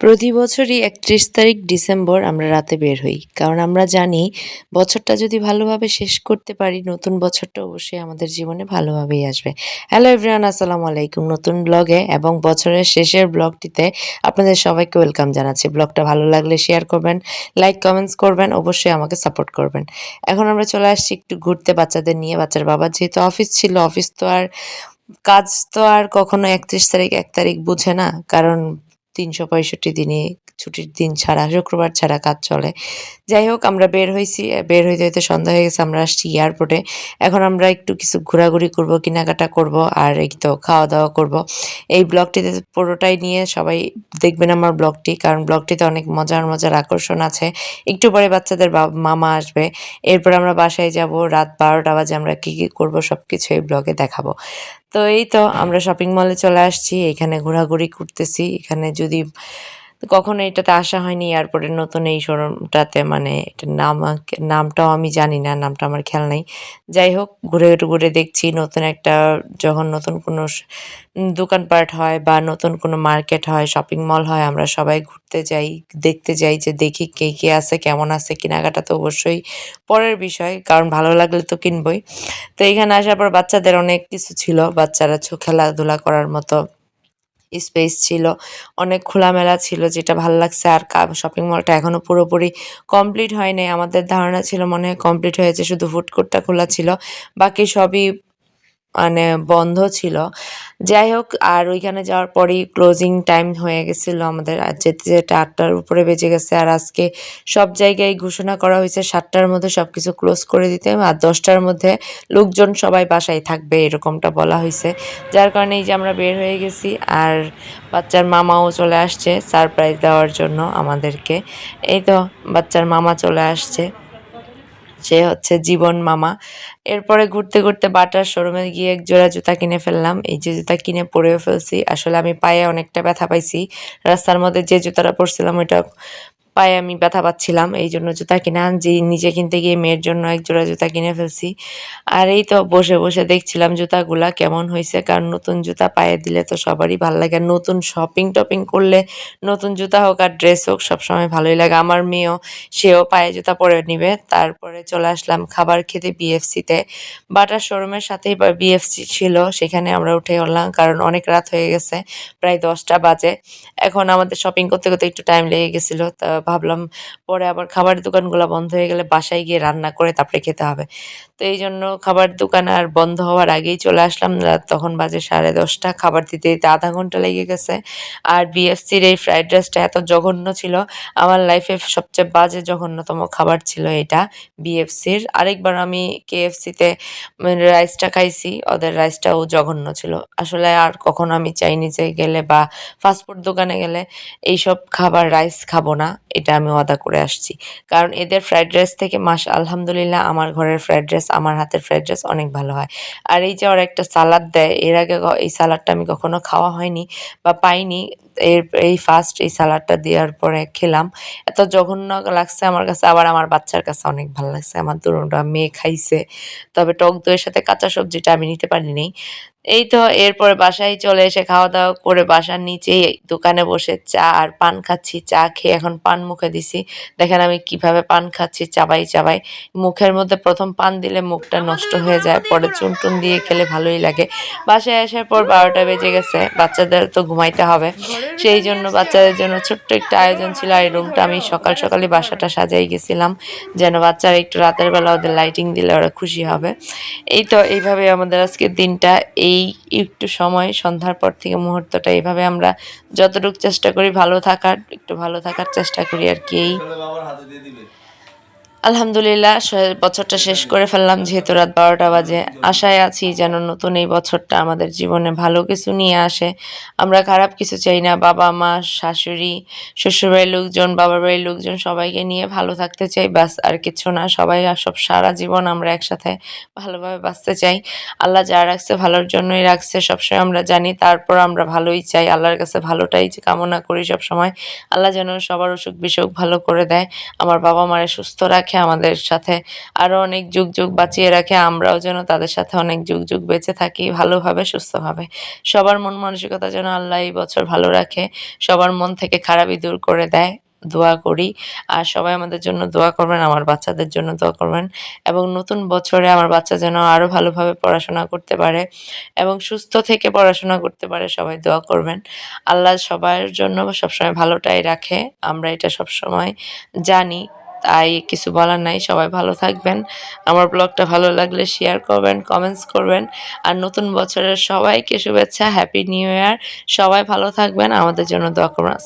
প্রতি বছরই একত্রিশ তারিখ ডিসেম্বর আমরা রাতে বের হই। কারণ আমরা জানি বছরটা যদি ভালোভাবে শেষ করতে পারি, নতুন বছরটা অবশ্যই আমাদের জীবনে ভালোভাবেই আসবে। হ্যালো এভরিওয়ান, আসসালামু আলাইকুম। নতুন ব্লগে এবং বছরের শেষের ব্লগটিতে আপনাদের সবাইকে ওয়েলকাম জানাচ্ছি। ব্লগটা ভালো লাগলে শেয়ার করবেন, লাইক, কমেন্টস করবেন, অবশ্যই আমাকে সাপোর্ট করবেন। এখন আমরা চলে আসছি একটু ঘুরতে বাচ্চাদের নিয়ে। বাচ্চার বাবা যেহেতু অফিস ছিল, অফিস তো আর কাজ তো আর কখনো একত্রিশ তারিখ, এক তারিখ বুঝে না। কারণ তিনশো পঁয়ষট্টি দিনে ছুটির দিন ছাড়া, শুক্রবার ছাড়া কাজ চলে। যাই হোক, আমরা বের হয়েছি বের হইতে হইতে সন্ধ্যা হয়ে গেছে, আমরা আসছি এয়ারপোর্টে। এখন আমরা একটু কিছু ঘোরাঘুরি করব, কেনাকাটা করব, আর এই তো খাওয়া দাওয়া করব। এই ব্লগটিতে পুরোটাই নিয়ে সবাই দেখবেন আমার ব্লগটি, কারণ ব্লগটিতে অনেক মজার মজার আকর্ষণ আছে। একটু পরে বাচ্চাদের মামা আসবে। এরপর আমরা বাসায় যাব, রাত বারোটা বাজে আমরা কী কী করব সব কিছু এই ব্লগে দেখাবো। তো এই তো আমরা শপিং মলে চলে আসছি এখানে ঘোরাঘুরি করতেছি এখানে যদি কখনো এটাতে আসা হয়নি এয়ারপোর্টের নতুন এই শোরুমটাতে মানে এটার নাম নামটাও আমি জানি না, নামটা আমার খেয়াল নেই। যাই হোক, ঘুরে ঘুরে দেখছি, নতুন একটা, যখন নতুন কোনো দোকানপাট হয় বা নতুন কোনো মার্কেট হয় শপিং মল হয়, আমরা সবাই ঘুরতে যাই, দেখতে যাই যে দেখি কে কে আছে, কেমন আছে, কেনাকাটা তো অবশ্যই পরের বিষয়, কারণ ভালো লাগলে তো কিনবই। তো এখানে আসার পর বাচ্চাদের অনেক কিছু ছিল, বাচ্চারা খেলাধুলা করার মতো। স্পেস ছিল। অনেক খোলামেলা ছিল যেটা ভালো লাগছে। আর শপিং মলটা এখনও পুরোপুরি কমপ্লিট হয় নাই আমাদের ধারণা ছিল মনে হয় কমপ্লিট হয়েছে। শুধু ফুড কোর্টটা খোলা ছিল। বাকি সবই মানে বন্ধ ছিল। যাই হোক, আর ওইখানে যাওয়ার পরেই ক্লোজিং টাইম হয়ে গেছিল আমাদের। আর যেতে যেতে আটটার উপরে বেজে গেছে। আর আজকে সব জায়গায় ঘোষণা করা হয়েছে, সাতটার মধ্যে সব কিছু ক্লোজ করে দিতে আর দশটার মধ্যে লোকজন সবাই বাসায় থাকবে, এরকমটা বলা হয়েছে। যার কারণে এই যে আমরা বের হয়ে গেছি, আর বাচ্চার মামাও চলে আসছে সারপ্রাইজ দেওয়ার জন্য আমাদেরকে। এই তো, বাচ্চার মামা চলে আসছে। সে হচ্ছে জীবন মামা। এরপরে ঘুরতে ঘুরতে বাটার শোরুমে গিয়ে এক জোড়া জুতা কিনে ফেললাম। এই যে জুতা কিনে পরেও ফেলছি। আসলে আমি পায়ে অনেকটা ব্যথা পাইছি। রাস্তার মধ্যে যে জুতাটা পরছিলাম, ওইটা পায়ে আমি ব্যথা পাচ্ছিলাম, এই জন্য জুতা কিনা যে নিজে কিনতে গিয়ে মেয়ের জন্য এক জোড়া জুতা কিনে ফেলছি। আর এই তো বসে বসে দেখছিলাম জুতাগুলা কেমন হয়েছে কারণ নতুন জুতা পায়ে দিলে তো সবারই ভালো লাগে। নতুন শপিং টপিং করলে নতুন জুতা হোক আর ড্রেস হোক, সবসময় ভালোই লাগে। আমার মেয়েও, সেও পায়ে জুতা পরে নিবে। তারপরে চলে আসলাম খাবার খেতে বিএফসিতে বাটার শোরুমের সাথেই বিএফসি ছিল, সেখানে আমরা উঠে গেলাম কারণ অনেক রাত হয়ে গেছে, প্রায় দশটা বাজে। এখন আমাদের শপিং করতে করতে একটু টাইম লেগে গেছিল, তা ভাবলাম পরে আবার খাবারের দোকানগুলো বন্ধ হয়ে গেলে বাসায় গিয়ে রান্না করে তারপরে খেতে হবে। তো এই জন্য খাবার দোকান আর বন্ধ হওয়ার আগেই চলে আসলাম। তখন বাজে সাড়ে দশটা। খাবার দিতে দিতে আধা ঘণ্টা লেগে গেছে। আর বিএফসির এই ফ্রাইড রাইসটা এত জঘন্য ছিল। আমার লাইফে সবচেয়ে বাজে জঘন্যতম খাবার ছিল এটা বিএফসির আরেকবার আমি কেএফসিতে রাইসটা খাইছি। ওদের রাইসটাও জঘন্য ছিল। আসলে আর কখনো আমি চাইনিজে গেলে বা ফাস্টফুড দোকানে গেলে এইসব খাবার রাইস খাব না। এটা আমি ওয়াদা করে আসছি। কারণ এদের ফ্রাইড রাইস থেকে মাস আলহামদুলিল্লাহ আমার ঘরের ফ্রাইড রাইস আমার হাতের ফ্রাইড রাইস অনেক ভালো হয়। আর এই যে ওরা একটা সালাদ দেয়, এর আগে এই সালাদটা আমি কখনো খাওয়া হয়নি বা পাইনি। এর, এই ফার্স্ট এই সালাডটা দেওয়ার পরে খেলাম। এত জঘন্য লাগছে আমার কাছে, আবার আমার বাচ্চার কাছে অনেক ভালো লাগছে। আমার দুটোটা মেয়ে খাইছে। তবে টক দইয়ের সাথে কাঁচা সবজিটা আমি নিতে পারিনি। এই তো এরপরে বাসায় চলে এসে খাওয়া দাওয়া করে বাসার নিচেই দোকানে বসে চা আর পান খাচ্ছি। চা খেয়ে এখন পান মুখে দিছি। দেখেন আমি কীভাবে পান খাচ্ছি চাবাই চাবাই। মুখের মধ্যে প্রথম পান দিলে মুখটা নষ্ট হয়ে যায়, পরে চুন টুন দিয়ে খেলে ভালোই লাগে। বাসায় আসার পর বারোটা বেজে গেছে, বাচ্চাদের তো ঘুমাইতে হবে। সেই জন্য বাচ্চাদের জন্য ছোট্ট একটা আয়োজন ছিল আর এই রুমটা আমি সকাল সকালে বাসাটা সাজাই গেছিলাম, যেন বাচ্চারা একটু রাতের বেলা ওদের লাইটিং দিলে ওরা খুশি হবে। এই তো এইভাবে আমাদের আজকের দিনটা। এই একটু সময়, সন্ধ্যার পর থেকে মুহূর্তটা এভাবে আমরা যতটুকু চেষ্টা করি ভালো থাকার, একটু ভালো থাকার চেষ্টা করি আর কি এই বাবার হাতে দিয়ে দিবে আলহামদুলিল্লাহ বছরটা শেষ করে ফেললাম, যেহেতু রাত বারোটা বাজে। আশায় আছি যেন নতুন এই বছরটা আমাদের জীবনে ভালো কিছু নিয়ে আসে। আমরা খারাপ কিছু চাই না, বাবা, মা, শাশুড়ি, শ্বশুরবাড়ির লোকজন বাবার বাড়ির লোকজন সবাইকে নিয়ে ভালো থাকতে চাই, ব্যাস, আর কিছু না। সবাই সব সারা জীবন আমরা একসাথে ভালোভাবে বাঁচতে চাই। আল্লাহ যা রাখছে ভালোর জন্যই রাখছে, সবসময় আমরা জানি, তারপর আমরা ভালোই চাই। আল্লাহর কাছে ভালোটাই কামনা করি সব সময় আল্লাহ যেন সবার অসুখ বিসুখ ভালো করে দেয়। আমার বাবা মারে সুস্থ রাখে। রাখে আমাদের সাথে। আরও অনেক যুগ যুগ বাঁচিয়ে রাখে, আমরাও যেন তাদের সাথে অনেক যুগ যুগ বেঁচে থাকি, ভালোভাবে, সুস্থভাবে। সবার মন মানসিকতা যেন আল্লাহ এই বছর ভালো রাখে, সবার মন থেকে খারাপই দূর করে দেয়, দোয়া করি। আর সবাই আমাদের জন্য দোয়া করবেন, আমার বাচ্চাদের জন্য দোয়া করবেন। এবং নতুন বছরে আমার বাচ্চা যেন আরও ভালোভাবে পড়াশোনা করতে পারে এবং সুস্থ থেকে পড়াশোনা করতে পারে, সবাই দোয়া করবেন। আল্লাহ সবার জন্য সবসময় ভালোটাই রাখে, আমরা এটা সবসময় জানি। তাই কিছু বলার নাই, সবাই ভালো থাকবেন। আমার ব্লগটা ভালো লাগলে শেয়ার করবেন কমেন্টস করবেন। আর নতুন বছরের সবাইকে শুভেচ্ছা হ্যাপি নিউ ইয়ার সবাই ভালো থাকবেন, আমাদের জন্য দোয়া করবেন।